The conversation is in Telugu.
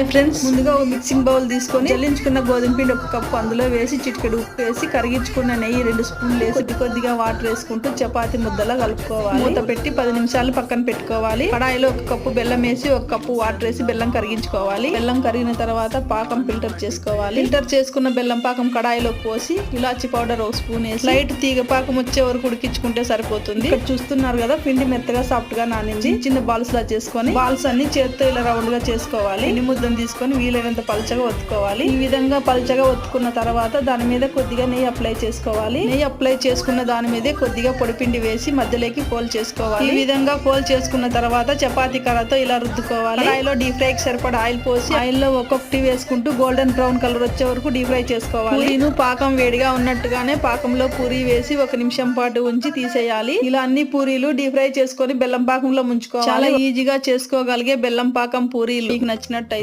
హాయ్ ఫ్రెండ్స్ ముందుగా ఒక మిక్సింగ్ బౌల్ తీసుకొని చెల్లించుకున్న గోధుమ పిండి ఒక కప్పు అందులో వేసి చిటికెడు ఉప్పు వేసి కరిగించుకున్న నెయ్యి రెండు స్పూన్లు వేసి కొద్ది కొద్దిగా వాటర్ వేసుకుంటూ చపాతి ముద్దలా కలుపుకోవాలి. మూత పెట్టి పది నిమిషాలు పక్కన పెట్టుకోవాలి. కడాయిలో ఒక కప్పు బెల్లం వేసి ఒక కప్పు వాటర్ వేసి బెల్లం కరిగించుకోవాలి. బెల్లం కరిగిన తర్వాత పాకం ఫిల్టర్ చేసుకోవాలి. ఫిల్టర్ చేసుకున్న బెల్లం పాకం కడాయిలో పోసి ఇలాచి పౌడర్ ఒక స్పూన్ వేసి లైట్ తీగ పాకం వచ్చే వరకు ఉడికించుకుంటే సరిపోతుంది. ఇక్కడ చూస్తున్నారు కదా పిండి మెత్తగా సాఫ్ట్గా నానింది. చిన్న బాల్స్ లా చేసుకొని బాల్స్ అన్ని చేత్తో ఇలా రౌండ్గా చేసుకోవాలి. ముద్ద ముద్దను తీసుకొని వీలైనంత పలచగా ఒత్తుకోవాలి. ఈ విధంగా పలచగా ఒత్తుకున్న తర్వాత దాని మీద కొద్దిగా నెయ్యి అప్లై చేసుకోవాలి. నెయ్యి అప్లై చేసుకున్న దాని మీదే కొద్దిగా పొడిపిండి వేసి మధ్యలోకి ఫోల్ చేసుకోవాలి. ఈ విధంగా ఫోల్ చేసుకున్న తర్వాత చపాతీ కర్రతో ఇలా రుద్దుకోవాలి. కడాయిలో డీప్ ఫ్రైకి సరిపడా ఆయిల్ పోసి ఆయిల్లో ఒక్కొక్కటి వేసుకుంటూ గోల్డెన్ బ్రౌన్ కలర్ వచ్చే వరకు డీప్ ఫ్రై చేసుకోవాలి. పూరీను పాకం వేడిగా ఉన్నట్టుగానే పాకంలో పూరి వేసి ఒక నిమిషం పాటు ఉంచి తీసేయాలి. ఇలా అన్ని పూరీలు డీప్ ఫ్రై చేసుకొని బెల్లం పాకంలో ముంచుకోవాలి. చాలా ఈజీగా చేసుకోగలిగే బెల్లం పాకం పూరీలు. మీకు నచ్చినట్టయితే